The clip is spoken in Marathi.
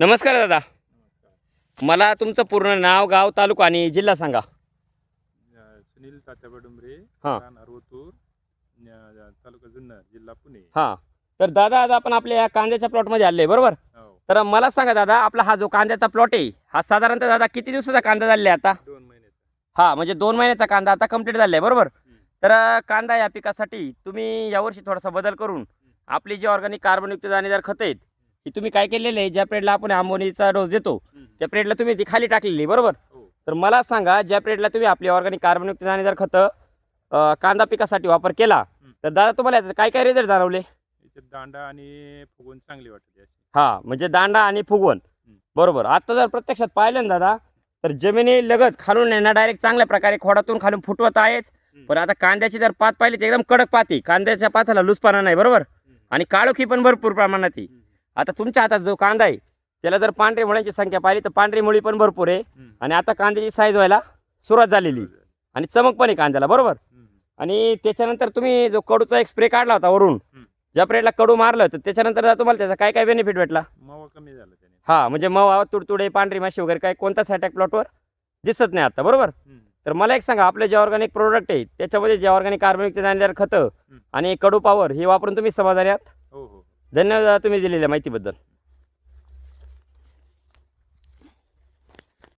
नमस्कार दादा. मला तुमचं पूर्ण नाव गाव तालुका आणि जिल्हा सांगा. सुनील तात्याबा डुंबरे हा. न- तालुका जुन्नर जिल्हा पुणे. हां. तर दादा आज आपण आपल्या या कांद्याच्या प्लॉटमध्ये आले बरोबर? हो. तर मला सांगा दादा आपला हा जो कांद्याचा प्लॉट आहे हा साधारणतः दादा किती दिवसाचा कांदा झालेला आहे आता? दोन महिन्याचा हा म्हणजे दोन महिन्याचा कांदा आता कंप्लीट झाला आहे बरोबर? हम्म. तर अं, कांदा या पिकासाठी तुम्ही यावर्षी थोडासा बदल करून आपली जी ऑर्गॅनिक कार्बनयुक्त दाणेदार खतं आहेत ही तुम्ही काय केलेलं आहे? ज्या पिरियडला आपण आंबोनीचा डोस देतो. त्या पिरियडला तुम्ही ती खाली टाकलेली बरोबर? हो. तर मला सांगा ज्या पिरियडला तुम्ही आपली ऑर्गॅनिक कार्बनयुक्त दाणेदार खतं कांदा पिकासाठी वापर केला तर दादा तुम्हाला याचे काय काय रिझल्ट जाणवले दांडा आणि फुगवून चांगली वाटते हा म्हणजे दांडा आणि फुगवण. बरोबर. आता जर प्रत्यक्षात पाहिलं ना दादा तर जमिनी लगत खालून आहे ना डायरेक्ट चांगल्या प्रकारे खोडातून खालून फुटवत आहेच. पण आता कांद्याची जर पात पाहिली तर एकदम कडक पात कांद्याच्या पाताला लुसपाना नाही बरोबर. आणि काळोखी पण भरपूर प्रमाणात. आता तुमच्या हातात जो कांदा आहे त्याला जर पांढरी मुळ्यांची संख्या पाहिली तर पांढरी मुळी पण भरपूर आहे. आणि आता कांद्याची साईज व्हायला सुरुवात झालेली. आणि चमक पण आहे कांद्याला बरोबर. आणि त्याच्यानंतर तुम्ही जो कडूचा एक स्प्रे काढला होता वरून. ज्या पिरियडला कडू मारलं होतं त्याच्यानंतर तुम्हाला त्याचा काय काय बेनिफिट भेटला मावा कमी झाला हा म्हणजे मवा तुडतुडे पांढरी माशी वगैरे काय कोणताच अटॅक प्लॉटवर दिसत नाही आता बरोबर. तर मला एक सांगा आपले जे ऑर्गॅनिक प्रोडक्ट आहे त्याच्यामध्ये जे ऑर्गॅनिक कार्बनिक खतं आणि कडू पावर हे वापरून तुम्ही समाधानी आहात धन्यवाद तुम्ही दिलेल्या माहितीबद्दल.